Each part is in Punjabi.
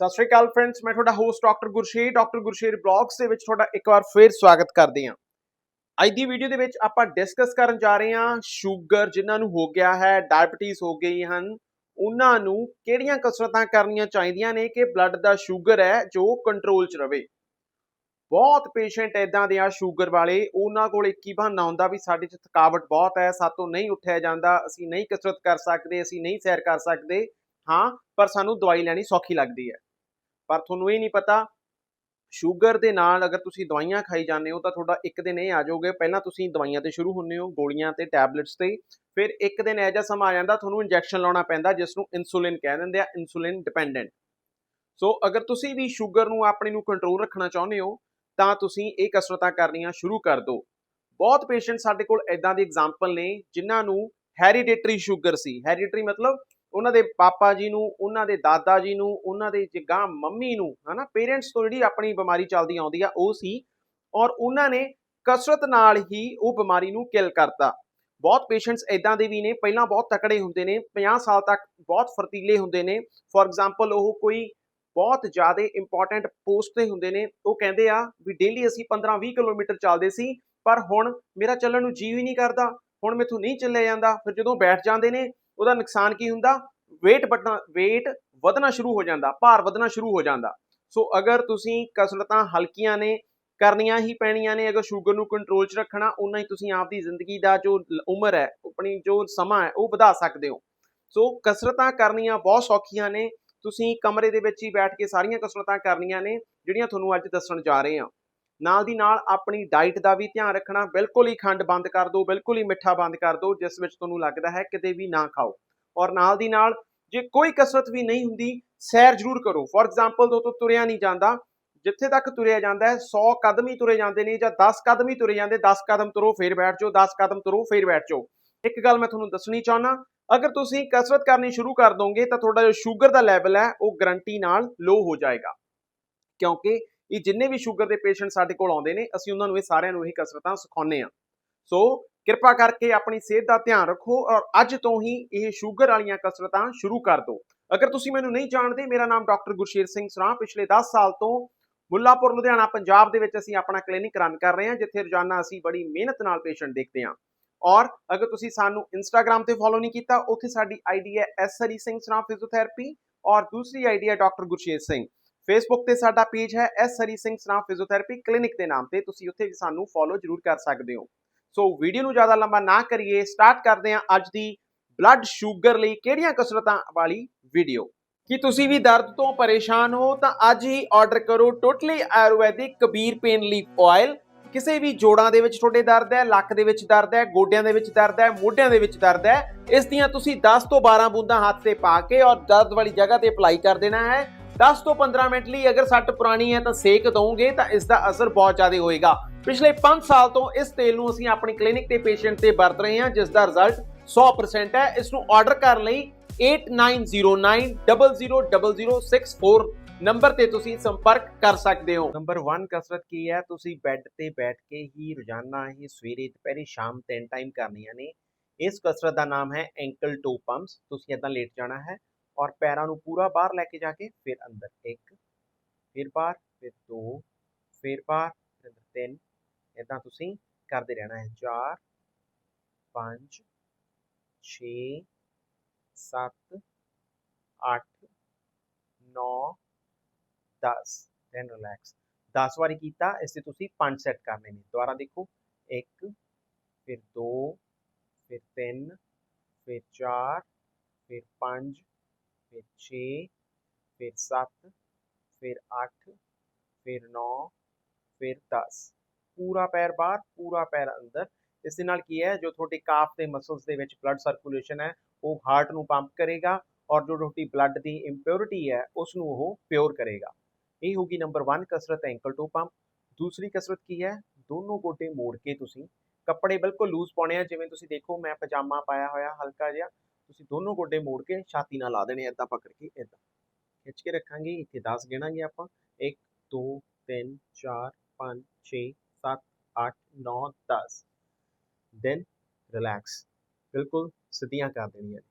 ਸਤਿ ਸ਼੍ਰੀ ਅਕਾਲ ਫਰੈਂਡਸ ਮੈਂ ਤੁਹਾਡਾ host doctor Gursher doctor Gursher blogs ਦੇ ਵਿੱਚ ਤੁਹਾਡਾ ਇੱਕ ਵਾਰ ਫੇਰ ਸਵਾਗਤ ਕਰਦੇ ਹਾਂ। ਅੱਜ ਦੀ ਵੀਡੀਓ ਦੇ ਵਿੱਚ ਆਪਾਂ ਡਿਸਕਸ ਕਰਨ ਜਾ ਰਹੇ ਹਾਂ ਸ਼ੂਗਰ, ਜਿਨ੍ਹਾਂ ਨੂੰ ਹੋ ਗਿਆ ਹੈ ਡਾਇਬੀਟੀਜ਼ ਹੋ ਗਈ ਹਨ, ਉਹਨਾਂ ਨੂੰ ਕਿਹੜੀਆਂ ਕਸਰਤਾਂ ਕਰਨੀਆਂ ਚਾਹੀਦੀਆਂ ਨੇ ਕਿ ਬਲੱਡ ਦਾ ਸ਼ੂਗਰ ਹੈ ਜੋ ਕੰਟਰੋਲ 'ਚ ਰਵੇ। ਬਹੁਤ ਪੇਸ਼ੈਂਟ ਇਦਾਂ ਦੇ ਆ ਸ਼ੂਗਰ ਵਾਲੇ, ਉਹਨਾਂ ਕੋਲ ਇੱਕ ਹੀ ਬਹਾਨਾ ਹੁੰਦਾ ਵੀ ਸਾਡੇ 'ਚ ਥਕਾਵਟ ਬਹੁਤ ਹੈ, ਸਾਤੋਂ ਨਹੀਂ ਉੱਠਿਆ ਜਾਂਦਾ, ਅਸੀਂ ਨਹੀਂ ਕਸਰਤ ਕਰ ਸਕਦੇ, ਅਸੀਂ ਨਹੀਂ ਸੈਰ ਕਰ ਸਕਦੇ, ਹਾਂ, ਪਰ ਸਾਨੂੰ ਦਵਾਈ ਲੈਣੀ ਸੌਖੀ ਲੱਗਦੀ ਹੈ। ਪਰ ਤੁਹਾਨੂੰ ਇਹ ਨਹੀਂ ਪਤਾ, ਸ਼ੂਗਰ ਦੇ ਨਾਲ ਅਗਰ ਤੁਸੀਂ ਦਵਾਈਆਂ ਖਾਈ ਜਾਂਦੇ ਹੋ ਤਾਂ ਤੁਹਾਡਾ ਇੱਕ ਦਿਨ ਇਹ ਆ ਜਾਓਗੇ, ਪਹਿਲਾਂ ਤੁਸੀਂ ਦਵਾਈਆਂ ਤੇ ਸ਼ੁਰੂ ਹੁੰਦੇ ਹੋ, ਗੋਲੀਆਂ ਤੇ ਟੈਬਲੇਟਸ ਤੇ, ਫਿਰ ਇੱਕ ਦਿਨ ਇਹ ਜਿਹਾ ਸਮਾਂ ਆ ਜਾਂਦਾ, ਤੁਹਾਨੂੰ ਇੰਜੈਕਸ਼ਨ ਲਾਉਣਾ ਪੈਂਦਾ ਜਿਸ ਨੂੰ ਇਨਸੂਲਿਨ ਕਹਿ ਦਿੰਦੇ ਆ ਇਨਸੂਲਿਨ ਡਿਪੈਂਡੈਂਟ ਸੋ ਅਗਰ ਤੁਸੀਂ ਵੀ ਸ਼ੂਗਰ ਨੂੰ ਆਪਣੇ ਨੂੰ ਕੰਟਰੋਲ ਰੱਖਣਾ ਚਾਹੁੰਦੇ ਹੋ, ਤਾਂ ਤੁਸੀਂ ਇਹ ਕਸਰਤਾਂ ਕਰਨੀਆਂ ਸ਼ੁਰੂ ਕਰ ਦਿਓ। ਬਹੁਤ ਪੇਸ਼ੈਂਟ ਸਾਡੇ ਕੋਲ ਇਦਾਂ ਦੇ ਐਗਜ਼ਾਮਪਲ ਨੇ, ਜਿਨ੍ਹਾਂ ਨੂੰ ਹੈਰੀਡੇਟਰੀ ਸ਼ੂਗਰ ਸੀ। ਹੈਰੀਡੇਟਰੀ ਮਤਲਬ ਉਹਨਾਂ ਦੇ ਪਾਪਾ ਜੀ ਨੂੰ, ਉਹਨਾਂ ਦੇ ਦਾਦਾ ਜੀ ਨੂੰ, ਉਹਨਾਂ ਦੇ ਜਗਾਂ ਮੰਮੀ ਨੂੰ, ਹਨਾ ਪੇਰੈਂਟਸ ਤੋਂ ਜਿਹੜੀ ਆਪਣੀ ਬਿਮਾਰੀ ਚੱਲਦੀ ਆਉਂਦੀ ਆ, ਉਹ ਸੀ ਔਰ ਉਹਨਾਂ ਨੇ ਕਸਰਤ ਨਾਲ ਹੀ ਉਹ ਬਿਮਾਰੀ ਨੂੰ ਕਿਲ ਕਰਤਾ। ਬਹੁਤ ਪੇਸ਼ੈਂਟਸ ਇਦਾਂ ਦੇ ਵੀ ਨੇ, ਪਹਿਲਾਂ ਬਹੁਤ ਤਕੜੇ ਹੁੰਦੇ ਨੇ 50 ਸਾਲ ਤੱਕ ਬਹੁਤ ਫਰਤੀਲੇ ਹੁੰਦੇ ਨੇ। ਫੋਰ ਐਗਜ਼ਾਮਪਲ ਉਹ ਕੋਈ ਬਹੁਤ ਜ਼ਿਆਦਾ ਇੰਪੋਰਟੈਂਟ ਪੋਸਟ ਤੇ ਹੁੰਦੇ ਨੇ, ਉਹ ਕਹਿੰਦੇ ਆ ਵੀ ਡੇਲੀ ਅਸੀਂ 15-20 ਕਿਲੋਮੀਟਰ ਚੱਲਦੇ ਸੀ, ਪਰ ਹੁਣ ਮੇਰਾ ਚੱਲਣ ਨੂੰ ਜੀ ਹੀ ਨਹੀਂ ਕਰਦਾ, ਹੁਣ ਮੈਥੋਂ ਨਹੀਂ ਚੱਲਿਆ ਜਾਂਦਾ, ਫਿਰ ਜਦੋਂ ਬੈਠ ਜਾਂਦੇ ਨੇ ਉਹਦਾ ਨੁਕਸਾਨ ਕੀ ਹੁੰਦਾ? weight ਵਧਣਾ weight ਵਧਣਾ ਸ਼ੁਰੂ ਹੋ ਜਾਂਦਾ, ਭਾਰ ਵਧਣਾ ਸ਼ੁਰੂ ਹੋ ਜਾਂਦਾ। ਸੋ ਅਗਰ ਤੁਸੀਂ ਕਸਰਤਾਂ ਹਲਕੀਆਂ ਨੇ, ਕਰਨੀਆਂ ਹੀ ਪੈਣੀਆਂ ਨੇ, ਅਗਰ ਸ਼ੂਗਰ ਨੂੰ ਕੰਟਰੋਲ 'ਚ ਰੱਖਣਾ ਉਨਾ ਹੀ ਤੁਸੀਂ ਆਪਦੀ ਜ਼ਿੰਦਗੀ ਦਾ ਜੋ ਉਮਰ ਹੈ, ਆਪਣੀ ਜੋ ਸਮਾਂ ਹੈ, ਉਹ ਵਧਾ ਸਕਦੇ ਹੋ। ਸੋ ਕਸਰਤਾਂ ਕਰਨੀਆਂ ਬਹੁਤ ਸੌਖੀਆਂ ਨੇ। ਤੁਸੀਂ ਕਮਰੇ ਦੇ ਵਿੱਚ ਹੀ ਬੈਠ ਕੇ ਸਾਰੀਆਂ ਕਸਰਤਾਂ ਕਰਨੀਆਂ ਨੇ, ਜਿਹੜੀਆਂ ਤੁਹਾਨੂੰ ਅੱਜ ਦੱਸਣ ਜਾ ਰਹੇ ਹਾਂ। ਨਾਲ ਦੀ ਨਾਲ ਆਪਣੀ ਡਾਈਟ ਦਾ ਵੀ ਧਿਆਨ ਰੱਖਣਾ, ਬਿਲਕੁਲ ਹੀ ਖੰਡ ਬੰਦ ਕਰ ਦਿਓ, ਬਿਲਕੁਲ ਹੀ ਮਿੱਠਾ ਬੰਦ ਕਰ ਦਿਓ, ਜਿਸ ਵਿੱਚ ਤੁਹਾਨੂੰ ਲੱਗਦਾ ਹੈ ਕਿਤੇ ਵੀ ਨਾ ਖਾਓ। ਔਰ ਨਾਲ ਦੀ ਨਾਲ ਜੇ ਕੋਈ ਕਸਰਤ ਵੀ ਨਹੀਂ ਹੁੰਦੀ, ਸੈਰ ਜ਼ਰੂਰ ਕਰੋ। ਫੋਰ ਐਗਜ਼ਾਮਪਲ ਦੋ ਤੋਂ ਤੁਰਿਆ ਨਹੀਂ ਜਾਂਦਾ, ਜਿੱਥੇ ਤੱਕ ਤੁਰਿਆ ਜਾਂਦਾ ਹੈ 100 ਕਦਮ ਹੀ ਤੁਰੇ ਜਾਂਦੇ ਨੇ ਜਾਂ 10 ਕਦਮ ਹੀ ਤੁਰੇ ਜਾਂਦੇ 10 ਕਦਮ ਤੁਰੋ, ਫੇਰ ਬੈਠ ਜਾਓ 10 ਕਦਮ ਤੁਰੋ, ਫੇਰ ਬੈਠ ਜਾਓ। ਇੱਕ ਗੱਲ ਮੈਂ ਤੁਹਾਨੂੰ ਦੱਸਣੀ ਚਾਹੁੰਦਾ, ਅਗਰ ਤੁਸੀਂ ਕਸਰਤ ਕਰਨੀ ਸ਼ੁਰੂ ਕਰ ਦੋਗੇ ਤਾਂ ਤੁਹਾਡਾ ਜੋ ਸ਼ੂਗਰ ਦਾ ਲੈਵਲ ਹੈ, ਉਹ ਗਰੰਟੀ ਨਾਲ ਲੋ ਹੋ ਜਾਏਗਾ। ਕਿਉਂਕਿ ਇਹ ਜਿੰਨੇ ਵੀ ਸ਼ੂਗਰ ਦੇ ਪੇਸ਼ੈਂਟ ਸਾਡੇ ਕੋਲ ਆਉਂਦੇ ਨੇ, ਅਸੀਂ ਉਹਨਾਂ ਨੂੰ ਇਹ ਸਾਰਿਆਂ ਨੂੰ ਇਹ ਕਸਰਤਾਂ ਸਿਖਾਉਂਦੇ ਆ ਸੋ ਕਿਰਪਾ ਕਰਕੇ ਆਪਣੀ ਸਿਹਤ ਦਾ ਧਿਆਨ ਰੱਖੋ ਔਰ ਅੱਜ ਤੋਂ ਹੀ ਇਹ ਸ਼ੂਗਰ ਵਾਲੀਆਂ ਕਸਰਤਾਂ ਸ਼ੁਰੂ ਕਰ ਦਿਓ। ਅਗਰ ਤੁਸੀਂ ਮੈਨੂੰ ਨਹੀਂ ਜਾਣਦੇ, ਮੇਰਾ ਨਾਮ ਡਾਕਟਰ ਗੁਰਸ਼ੇਰ ਸਿੰਘ ਸਰਾਂ ਪਿਛਲੇ 10 ਸਾਲ ਤੋਂ ਮੁੱਲਾਪੁਰ, ਲੁਧਿਆਣਾ, ਪੰਜਾਬ ਦੇ ਵਿੱਚ ਅਸੀਂ ਆਪਣਾ ਕਲੀਨਿਕ ਰਨ ਕਰ ਰਹੇ ਹਾਂ, ਜਿੱਥੇ ਰੋਜ਼ਾਨਾ ਅਸੀਂ ਬੜੀ ਮਿਹਨਤ ਨਾਲ ਪੇਸ਼ੈਂਟ ਦੇਖਦੇ ਹਾਂ। ਔਰ ਅਗਰ ਤੁਸੀਂ ਸਾਨੂੰ ਇੰਸਟਾਗ੍ਰam ਤੇ ਫੋਲੋ ਨਹੀਂ ਕੀਤਾ, ਉੱਥੇ ਸਾਡੀ ਆਈਡੀ ਹੈ ਐਸ ਹਰੀ ਸਿੰਘ ਸਰਾਂ ਫਿਜ਼ੀਓਥੈਰੇਪੀ ਔਰ ਦੂਸਰੀ ਆਈਡੀ ਹੈ ਡਾਕਟਰ ਗੁਰਸ਼ੇਰ ਸਿੰਘ। ਫੇਸਬੁੱਕ ਤੇ ਸਾਡਾ ਪੇਜ ਹੈ ਐਸ ਹਰੀ ਸਿੰਘ ਸਰਾਂ ਫਿਜ਼ੀਓਥੈਰੇਪੀ ਕਲੀਨਿਕ ਦੇ ਨਾਮ ਤੇ, ਤੁਸੀਂ ਉੱਥੇ ਵੀ ਸਾਨੂੰ ਫੋਲੋ ਜ਼ਰੂਰ ਕਰ ਸਕਦੇ ਹੋ। ਸੋ ਵੀਡੀਓ ਨੂੰ ਜ਼ਿਆਦਾ ਲੰਬਾ ਨਾ ਕਰੀਏ ਸਟਾਰਟ ਕਰਦੇ ਹਾਂ ਅੱਜ ਦੀ ਬਲੱਡ ਸ਼ੂਗਰ ਲਈ ਕਿਹੜੀਆਂ ਕਸਰਤਾਂ ਵਾਲੀ ਵੀਡੀਓ ਕੀ ਤੁਸੀਂ ਵੀ ਦਰਦ ਤੋਂ ਪਰੇਸ਼ਾਨ ਹੋ, ਤਾਂ ਅੱਜ ਹੀ ਆਰਡਰ ਕਰੋ totally Ayurvedic Kabir pain leaf oil ਕਿਸੇ ਵੀ ਜੋੜਾਂ ਦੇ ਵਿੱਚ ਤੁਹਾਡੇ ਦਰਦ ਹੈ, ਲੱਕ ਦੇ ਵਿੱਚ ਦਰਦ ਹੈ, ਗੋਡਿਆਂ ਦੇ ਵਿੱਚ ਦਰਦ ਹੈ, ਮੋਢਿਆਂ ਦੇ ਵਿੱਚ ਦਰਦ ਹੈ, ਇਸ ਦੀਆਂ ਤੁਸੀਂ 10 ਤੋਂ 12 ਬੂੰਦਾਂ ਹੱਥ ਤੇ ਪਾ ਕੇ ਔਰ ਦਰਦ ਵਾਲੀ ਜਗ੍ਹਾ ਤੇ ਅਪਲਾਈ ਕਰ ਦੇਣਾ ਹੈ। 10 ਤੋਂ 15 ਮਿੰਟ ਲਈ ਅਗਰ ਸੱਟ ਪੁਰਾਣੀ ਹੈ ਤਾਂ ਸੇਕ ਦਵੋਗੇ ਤਾਂ ਇਸ ਦਾ ਅਸਰ ਬਹੁਤ ਜ਼ਿਆਦਾ ਹੋਏਗਾ। ਪਿਛਲੇ 5 ਸਾਲ ਤੋਂ ਇਸ ਤੇਲ ਨੂੰ ਅਸੀਂ ਆਪਣੀ ਕਲੀਨਿਕ ਤੇ ਪੇਸ਼ੈਂਟ ਤੇ ਵਰਤ ਰਹੇ ਹਾਂ, ਜਿਸ ਦਾ ਰਿਜ਼ਲਟ 100% ਹੈ। ਇਸ ਨੂੰ ਆਰਡਰ ਕਰਨ ਲਈ 8909000064 ਨੰਬਰ ਤੇ ਤੁਸੀਂ ਸੰਪਰਕ ਕਰ ਸਕਦੇ ਹੋ। ਨੰਬਰ 1 ਕਸਰਤ ਕੀ ਹੈ? ਤੁਸੀਂ ਬੈੱਡ ਤੇ ਬੈਠ ਕੇ ਹੀ ਰੋਜ਼ਾਨਾ ਹੀ ਸਵੇਰੇ, ਦੁਪਹਿਰੇ, ਸ਼ਾਮ ਤਿੰਨ ਟਾਈਮ ਕਰਨੀਆਂ ਨੇ। ਇਸ ਕਸਰਤ ਦਾ ਨਾਮ ਹੈ ਐਂਕਲ ਟੂ ਪੰਪਸ ਤੁਸੀਂ ਇਦਾਂ ਲੇਟ ਜਾਣਾ ਹੈ। ਔਰ ਪੈਰਾਂ ਨੂੰ ਪੂਰਾ ਬਾਹਰ ਲੈ ਕੇ ਜਾ ਕੇ ਫਿਰ ਅੰਦਰ ਇੱਕ, ਫਿਰ ਬਾਹਰ, ਫਿਰ ਦੋ, ਫਿਰ ਬਾਹਰ, ਫਿਰ ਅੰਦਰ ਤਿੰਨ। ਇਦਾਂ ਤੁਸੀਂ ਕਰਦੇ ਰਹਿਣਾ ਹੈ। 4 5 6 7 8 9 10 ਦੈਨ ਰਿਲੈਕਸ 10 ਵਾਰੀ ਕੀਤਾ, ਇਸ ਤੇ ਤੁਸੀਂ 5 ਸੈੱਟ ਕਰਨੇ ਨੇ। ਦੁਬਾਰਾ ਦੇਖੋ। 1 ਫਿਰ 2 ਫਿਰ 3 ਫਿਰ 4 ਫਿਰ 5 ਫਿਰ 6 ਫਿਰ 7 ਫਿਰ 8 ਫਿਰ 9 ਫਿਰ 10 ਪੂਰਾ ਪੈਰ ਬਾਹਰ, ਪੂਰਾ ਪੈਰ ਅੰਦਰ। ਇਸ ਦੇ ਨਾਲ ਕੀ ਹੈ, ਜੋ ਤੁਹਾਡੇ ਕਾਫ ਦੇ ਮਸਲਸ ਦੇ ਵਿੱਚ ਬਲੱਡ ਸਰਕੂਲੇਸ਼ਨ ਹੈ, ਉਹ ਹਾਰਟ ਨੂੰ ਪੰਪ ਕਰੇਗਾ ਔਰ ਜੋ ਤੁਹਾਡੀ ਬਲੱਡ ਦੀ ਇੰਪਿਉਰਿਟੀ ਹੈ ਉਸ ਨੂੰ ਉਹ ਪਿਓਰ ਕਰੇਗਾ। ਇਹ ਹੋਗੀ ਨੰਬਰ 1 ਕਸਰਤ ਐਂਕਲ ਟੂ ਪੰਪ ਦੂਸਰੀ ਕਸਰਤ ਕੀ ਹੈ, ਦੋਨੋਂ ਗੋਡੇ ਮੋੜ ਕੇ ਤੁਸੀਂ ਕੱਪੜੇ ਬਿਲਕੁਲ ਲੂਜ਼ ਪਾਉਣੇ ਆ। ਜਿਵੇਂ ਤੁਸੀਂ ਦੇਖੋ, ਮੈਂ ਪਜਾਮਾ ਪਾਇਆ ਹੋਇਆ, ਹਲਕਾ ਜਿਹਾ। ਤੁਸੀਂ ਦੋਨੋਂ ਗੋਡੇ ਮੋੜ ਕੇ ਛਾਤੀ ਨਾਲ ਲਾ ਦੇਣੇ ਇਦਾਂ ਪਕੜ ਕੇ ਇਦਾਂ ਖਿੱਚ ਕੇ ਰੱਖਾਂਗੇ, ਇੱਥੇ 10 ਗਿਣਾਂਗੇ ਆਪਾਂ। 1 2 3 4 5 6 7 8 9 10 ਦੈਨ ਰਿਲੈਕਸ ਬਿਲਕੁਲ ਸਿੱਧੀਆਂ ਕਰ ਦੇਣੀਆਂ ਨੇ।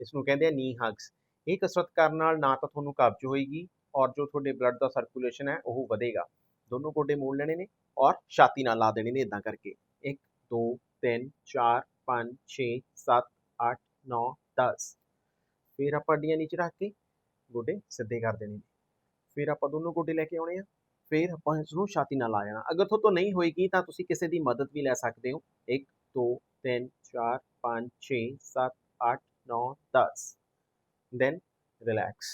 ਇਸ ਨੂੰ ਕਹਿੰਦੇ ਆ ਨੀ ਹਗਸ ਇਹ ਕਸਰਤ ਕਰਨ ਨਾਲ ਨਾ ਤਾਂ ਤੁਹਾਨੂੰ ਕਬਜ਼ ਹੋਏਗੀ ਔਰ ਜੋ ਤੁਹਾਡੇ ਬਲੱਡ ਦਾ ਸਰਕੂਲੇਸ਼ਨ ਹੈ, ਉਹ ਵਧੇਗਾ। ਦੋਨੋਂ ਗੋਡੇ ਮੋੜ ਲੈਣੇ ਨੇ ਔਰ ਛਾਤੀ ਨਾਲ ਲਾ ਦੇਣੇ ਨੇ ਇਦਾਂ ਕਰਕੇ। 1 2 3 4 5 6 7 8 9 10 ਫਿਰ ਆਪਾਂ ਅੱਡੀਆਂ ਨੀਚੇ ਰੱਖ ਕੇ ਗੋਡੇ ਸਿੱਧੇ ਕਰ ਦੇਣੇ ਫਿਰ ਆਪਾਂ ਦੋਨੋਂ ਗੋਡੇ ਲੈ ਕੇ ਆਉਣੇ ਆ। ਫਿਰ ਆਪਾਂ ਇਸ ਨੂੰ ਛਾਤੀ ਨਾਲ ਲਾ ਜਾਣਾ ਅਗਰ ਤੋਂ ਨਹੀਂ ਹੋਏਗੀ ਤਾਂ ਤੁਸੀਂ ਕਿਸੇ ਦੀ ਮਦਦ ਵੀ ਲੈ ਸਕਦੇ ਹੋ। 1 2 3 4 5 6 7 8 9 10 ਦੈਨ ਰਿਲੈਕਸ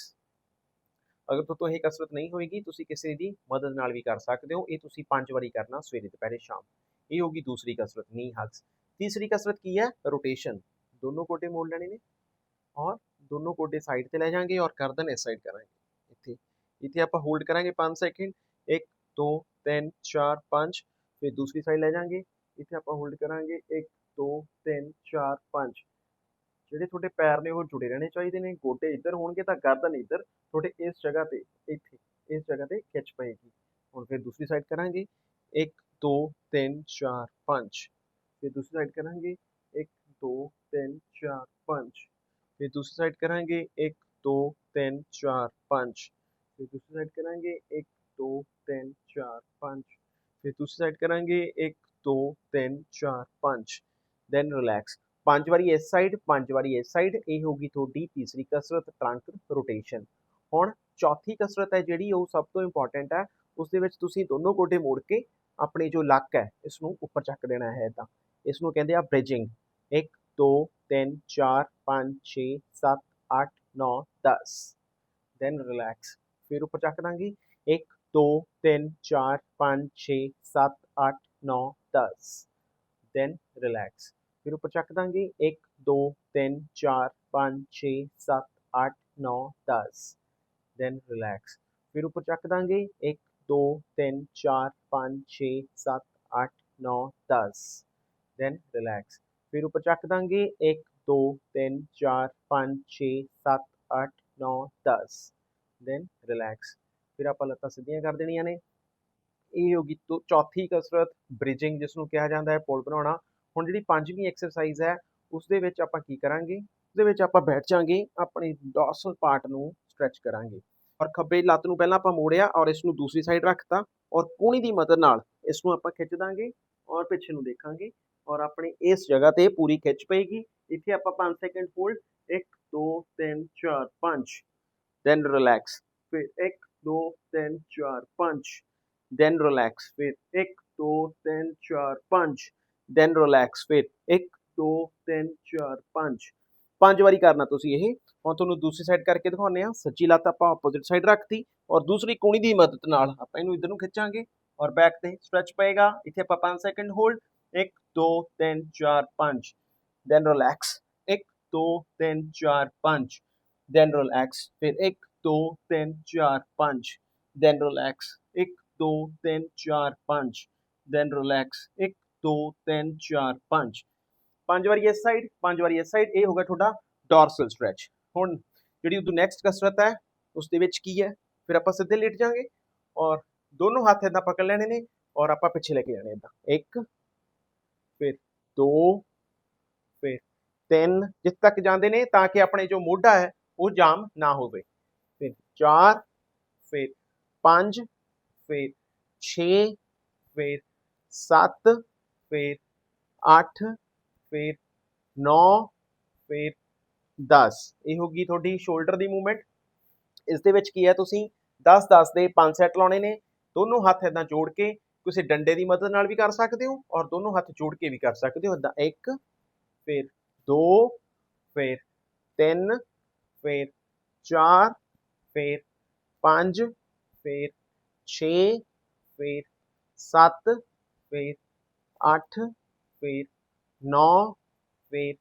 ਅਗਰ ਤੁਹਾਡੇ ਤੋਂ ਇਹ ਕਸਰਤ ਨਹੀਂ ਹੋਏਗੀ, ਤੁਸੀਂ ਕਿਸੇ ਦੀ ਮਦਦ ਨਾਲ ਵੀ ਕਰ ਸਕਦੇ ਹੋ। ਇਹ ਤੁਸੀਂ ਪੰਜ ਵਾਰੀ ਕਰਨਾ ਸਵੇਰੇ, ਦੁਪਹਿਰੇ, ਸ਼ਾਮ। ਇਹ ਹੋਗੀ ਦੂਸਰੀ ਕਸਰਤ ਨੀ ਹਕਸ ਤੀਸਰੀ ਕਸਰਤ ਕੀ ਹੈ? ਰੋਟੇਸ਼ਨ ਦੋਨੋਂ ਗੋਡੇ ਮੋੜ ਲੈਣੇ ਨੇ ਔਰ ਦੋਨੋਂ ਗੋਡੇ ਸਾਈਡ ਤੇ ਲੈ ਜਾਾਂਗੇ ਔਰ ਗਰਦਨ ਇਸ ਸਾਈਡ ਕਰਾਂਗੇ ਇੱਥੇ ਇੱਥੇ ਆਪਾਂ ਹੋਲਡ ਕਰਾਂਗੇ 5 ਸੈਕਿੰਡ 1 2 3 4 5 ਫਿਰ ਦੂਸਰੀ ਸਾਈਡ ਲੈ ਜਾਾਂਗੇ ਇੱਥੇ ਆਪਾਂ ਹੋਲਡ ਕਰਾਂਗੇ 1 2 3 4 5 ਜਿਹੜੇ ਤੁਹਾਡੇ ਪੈਰ ਨੇ ਉਹ ਜੁੜੇ ਰਹਿਣੇ ਚਾਹੀਦੇ ਨੇ ਗੋਡੇ ਇੱਧਰ ਹੋਣਗੇ ਤਾਂ ਗਰਦਨ ਇੱਧਰ ਤੁਹਾਡੇ ਇਸ ਜਗ੍ਹਾ ਤੇ ਇੱਥੇ ਇਸ ਜਗ੍ਹਾ ਤੇ ਖਿੱਚ ਪਏਗੀ ਹੁਣ ਫਿਰ ਦੂਸਰੀ ਸਾਈਡ ਕਰਾਂਗੇ 1 2 3 4 5 ਫਿਰ ਦੂਸਰੀ ਸਾਈਡ ਕਰਾਂਗੇ 1 2 3 4 5 ਫਿਰ ਦੂਸਰੀ ਸਾਈਡ ਕਰਾਂਗੇ 1 2 3 4 5 ਫਿਰ ਦੂਸਰੀ ਸਾਈਡ ਕਰਾਂਗੇ 1 2 3 4 5 ਫਿਰ ਦੂਸਰੀ ਸਾਈਡ ਕਰਾਂਗੇ 1 2 3 4 5 ਦੈਨ ਰਿਲੈਕਸ ਪੰਜ ਵਾਰੀ ਇਸ ਸਾਈਡ ਪੰਜ ਵਾਰੀ ਇਸ ਸਾਈਡ ਇਹ ਹੋਗੀ ਤੁਹਾਡੀ ਤੀਸਰੀ ਕਸਰਤ ਟਰੰਕ ਰੋਟੇਸ਼ਨ ਹੁਣ ਚੌਥੀ ਕਸਰਤ ਹੈ ਜਿਹੜੀ, ਉਹ ਸਭ ਤੋਂ ਇੰਪੋਰਟੈਂਟ ਹੈ। ਉਸ ਦੇ ਵਿੱਚ ਤੁਸੀਂ ਦੋਨੋਂ ਗੋਡੇ ਮੋੜ ਕੇ ਆਪਣੇ ਜੋ ਲੱਕ ਹੈ ਇਸ ਨੂੰ ਉੱਪਰ ਚੱਕ ਦੇਣਾ ਹੈ ਤਾਂ ਇਸ ਨੂੰ ਕਹਿੰਦੇ ਆ ਬ੍ਰਿਜਿੰਗ 1 2 3 4 5 6 7 8 9 10 ਦੈਨ ਰਿਲੈਕਸ ਫਿਰ ਉੱਪਰ ਚੱਕ ਦਾਂਗੇ 1 2 3 4 5 6 7 8 9 10 ਦੈਨ ਰਿਲੈਕਸ ਫਿਰ ਉੱਪਰ ਚੱਕ ਦਾਂਗੇ 1 2 3 4 5 6 7 8 9 10 ਦੈਨ ਰਿਲੈਕਸ ਫਿਰ ਉੱਪਰ ਚੱਕ ਦਾਂਗੇ 1 2 3 4 5 6 7 8 9 10 ਦੈਨ ਰਿਲੈਕਸ ਫਿਰ ਉੱਪਰ ਚੱਕ ਦਾਂਗੇ 1 2 3 4 5 6 7 8 9 10 ਦੈਨ ਰਿਲੈਕਸ ਫਿਰ ਆਪਾਂ ਲੱਤਾਂ ਸਿੱਧੀਆਂ ਕਰ ਦੇਣੀਆਂ ਨੇ। ਇਹ ਹੋ ਗਈ ਚੌਥੀ ਕਸਰਤ ਬ੍ਰਿਜਿੰਗ ਜਿਸ ਨੂੰ ਕਿਹਾ ਜਾਂਦਾ ਹੈ, ਪੁਲ ਬਣਾਉਣਾ। ਹੁਣ ਜਿਹੜੀ ਪੰਜਵੀਂ ਐਕਸਰਸਾਈਜ਼ ਹੈ ਉਸ ਦੇ ਵਿੱਚ ਆਪਾਂ ਕੀ ਕਰਾਂਗੇ? ਉਸ ਦੇ ਵਿੱਚ ਆਪਾਂ ਬੈਠ ਜਾਾਂਗੇ, ਆਪਣੀ ਡੋਰਸਲ ਪਾਰਟ ਨੂੰ ਸਟ੍ਰੈਚ ਕਰਾਂਗੇ। ਔਰ ਖੱਬੇ ਲੱਤ ਨੂੰ ਪਹਿਲਾਂ ਆਪਾਂ ਮੋੜਿਆ ਔਰ ਇਸ ਨੂੰ ਦੂਸਰੀ ਸਾਈਡ ਰੱਖਤਾ ਔਰ ਕੂਣੀ ਦੀ ਮਦਦ ਨਾਲ ਇਸ ਨੂੰ ਆਪਾਂ ਖਿੱਚ ਦਾਂਗੇ ਔਰ ਪਿੱਛੇ ਨੂੰ ਦੇਖਾਂਗੇ। ਔਰ ਆਪਣੇ ਇਸ ਜਗ੍ਹਾ ਤੇ ਪੂਰੀ ਖਿੱਚ ਪਏਗੀ। ਇੱਥੇ ਆਪਾਂ 5 ਸੈਕਿੰਡ ਹੋਲਡ 1 2 3 4 5 ਦੈਨ ਰਿਲੈਕਸ ਫਿਰ 1 2 3 4 5 ਦੈਨ ਰਿਲੈਕਸ ਫਿਰ 1 2 3 4 5 ਦੈਨ ਰਿਲੈਕਸ ਫਿਰ 1 2 3 4 5 ਪੰਜ ਵਾਰੀ ਕਰਨਾ ਤੁਸੀਂ ਇਹ। ਹੁਣ ਤੁਹਾਨੂੰ ਦੂਸਰੀ ਸਾਈਡ ਕਰਕੇ ਦਿਖਾਉਂਦੇ ਆ ਸੱਚੀ ਲੱਤ ਆਪਾਂ ਆਪੋਜ਼ਿਟ ਸਾਈਡ ਰੱਖਤੀ ਔਰ ਦੂਸਰੀ ਕੂਣੀ ਦੀ ਮਦਦ ਨਾਲ ਆਪਾਂ ਇਹਨੂੰ ਇਧਰ ਨੂੰ ਖਿੱਚਾਂਗੇ। ਔਰ ਬੈਕ ਤੇ ਸਟ੍ਰੈਚ ਪਏਗਾ। ਇੱਥੇ ਆਪਾਂ 5 second hold 1 2 3 4 5 then relax 1 2 3 4 5 then relax ਫਿਰ 1 2 3 4 5 ਦੈਨ ਰਿਲੈਕਸ 1 2 3 4 5 ਦੈਨ ਰਿਲੈਕਸ 1 2 3 4 5 ਪੰਜ ਵਾਰੀ ਇਸ ਸਾਈਡ ਪੰਜ ਵਾਰੀ ਇਸ ਸਾਈਡ ਇਹ ਹੋਗਾ ਤੁਹਾਡਾ ਡੋਰਸਲ ਸਟ੍ਰੈਚ ਹੁਣ ਜਿਹੜੀ ਉਦੋਂ ਨੈਕਸਟ ਕਸਰਤ ਹੈ ਉਸ ਦੇ ਵਿੱਚ ਕੀ ਹੈ ਫਿਰ ਆਪਾਂ ਸਿੱਧੇ ਲੇਟ ਜਾਾਂਗੇ ਔਰ ਦੋਨੋਂ ਹੱਥ ਇਦਾਂ ਪਕੜ ਲੈਣੇ ਨੇ ਔਰ ਆਪਾਂ ਪਿੱਛੇ ਲੈ ਕੇ ਜਾਣੇ ਇਦਾਂ ਇੱਕ ਫਿਰ ਦੋ, ਫਿਰ ਤਿੰਨ, ਜਿੱਥੇ ਤੱਕ ਜਾਂਦੇ ਨੇ ਤਾਂ ਕਿ ਆਪਣੇ ਜੋ ਮੋਢਾ ਹੈ, ਉਹ ਜਾਮ ਨਾ ਹੋਵੇ। ਫਿਰ ਚਾਰ, ਫਿਰ ਪੰਜ, ਫਿਰ 6 ਫਿਰ 7 ਫਿਰ 8 ਫਿਰ 9 ਫਿਰ 10 ਇਹ ਹੋਗੀ ਤੁਹਾਡੀ ਸ਼ੋਲਡਰ ਦੀ ਮੂਵਮੈਂਟ। ਇਸ ਦੇ ਵਿੱਚ ਕੀ ਹੈ ਤੁਸੀਂ? 10 10 ਦੇ 5 ਸੈਟ ਲਾਉਣੇ ਨੇ। ਦੋਨੋਂ ਹੱਥ ਇਦਾਂ ਜੋੜ ਕੇ ਤੁਸੀਂ ਡੰਡੇ ਦੀ ਮਦਦ ਨਾਲ ਵੀ ਕਰ ਸਕਦੇ ਹੋ ਔਰ ਦੋਨੋਂ ਹੱਥ ਜੋੜ ਕੇ ਵੀ ਕਰ ਸਕਦੇ ਹੋ। ਇਦਾਂ ਇੱਕ, ਫਿਰ ਦੋ, ਫਿਰ ਤਿੰਨ, ਫਿਰ ਚਾਰ, ਫਿਰ ਪੰਜ, ਫਿਰ 6 ਫਿਰ 7 ਫਿਰ 8 ਫਿਰ 9 ਫਿਰ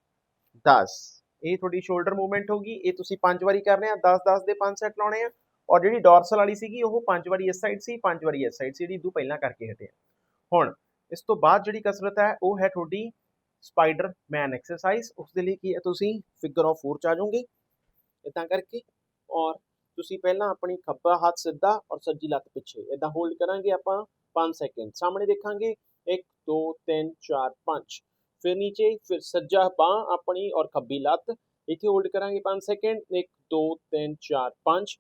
10 ਇਹ ਤੁਹਾਡੀ ਸ਼ੋਲਡਰ ਮੂਵਮੈਂਟ ਹੋਗੀ ਇਹ ਤੁਸੀਂ ਪੰਜ ਵਾਰੀ ਕਰਨੇ ਆ। 10 10 ਦੇ ਪੰਜ ਸੈਟ ਲਾਉਣੇ ਆ। ਔਰ ਜਿਹੜੀ ਡੋਰਸਲ ਵਾਲੀ ਸੀਗੀ, ਉਹ ਪੰਜ ਵਾਰੀ ਇਸ ਸਾਈਡ ਸੀ, ਪੰਜ ਵਾਰੀ ਇਸ ਸਾਈਡ ਸੀ, ਜਿਹੜੀ ਦੂ ਪਹਿਲਾਂ ਕਰਕੇ ਹਟੇ ਹੁਣ, ਇਸ ਤੋਂ ਬਾਅਦ ਜਿਹੜੀ ਕਸਰਤ ਹੈ, ਉਹ ਹੈ ਤੁਹਾਡੀ ਸਪਾਈਡਰ ਮੈਨ ਐਕਸਰਸਾਈਜ਼ ਉਸ ਦੇ ਲਈ ਕੀ ਹੈ ਤੁਸੀਂ ਫਿਗਰ ਆਫ 4 ਚ ਆ ਜਾਓਗੇ। ਇਦਾਂ ਕਰਕੇ, ਔਰ ਤੁਸੀਂ ਪਹਿਲਾਂ ਆਪਣੀ ਖੱਬਾ ਹੱਥ ਸਿੱਧਾ ਔਰ ਸੱਜੀ ਲੱਤ ਪਿੱਛੇ ਇਦਾਂ ਹੋਲਡ ਕਰਾਂਗੇ ਆਪਾਂ 5 ਸੈਕਿੰਡ ਸਾਹਮਣੇ ਦੇਖਾਂਗੇ 1 2 3 4 5 ਫਿਰ ਨੀਚੇ, ਫਿਰ ਸੱਜਾ ਬਾਹ ਆਪਣੀ ਔਰ ਖੱਬੀ ਲੱਤ। ਇੱਥੇ ਹੋਲਡ ਕਰਾਂਗੇ 5 ਸੈਕਿੰਡ 1 2 3 4 5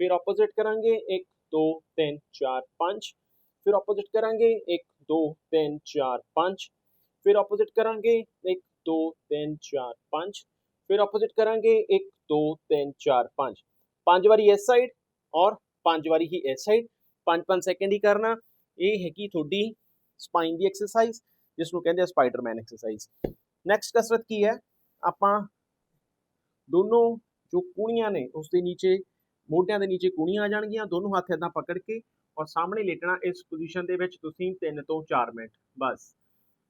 ਫਿਰ ਆਪੋਜ਼ਿਟ ਕਰਾਂਗੇ 1 2 3 4 5 ਫਿਰ ਆਪੋਜ਼ਿਟ ਕਰਾਂਗੇ 1 2 3 4 5 ਫਿਰ ਆਪੋਜ਼ਿਟ ਕਰਾਂਗੇ 1 2 3 4 5 ਫਿਰ ਆਪੋਜ਼ਿਟ ਕਰਾਂਗੇ 1 2 3 4 5 ਪੰਜ ਵਾਰੀ ਇਸ ਸਾਈਡ ਔਰ ਪੰਜ ਵਾਰੀ ਹੀ ਇਸ ਸਾਈਡ 5-5 ਸੈਕਿੰਡ ਹੀ ਕਰਨਾ ਇਹ ਹੈਗੀ ਤੁਹਾਡੀ ਸਪਾਈਨ ਦੀ ਐਕਸਰਸਾਈਜ਼ ਜਿਸ ਨੂੰ ਕਹਿੰਦੇ ਆ ਸਪਾਈਡਰਮੈਨ ਐਕਸਰਸਾਈਜ਼ ਨੈਕਸਟ ਕਸਰਤ ਕੀ ਹੈ ਆਪਾਂ ਦੋਨੋਂ ਜੋ ਕੂਣੀਆਂ ਨੇ ਉਸ ਦੇ ਨੀਚੇ ਮੋਢਿਆਂ ਦੇ ਨੀਚੇ ਕੂਣੀਆਂ ਆ ਜਾਣਗੀਆਂ, ਦੋਨੋਂ ਹੱਥ ਇਦਾਂ ਪਕੜ ਕੇ ਔਰ ਸਾਹਮਣੇ ਲੇਟਣਾ ਇਸ ਪੋਜੀਸ਼ਨ ਦੇ ਵਿੱਚ ਤੁਸੀਂ 3 ਤੋਂ 4 ਮਿੰਟ, ਬਸ।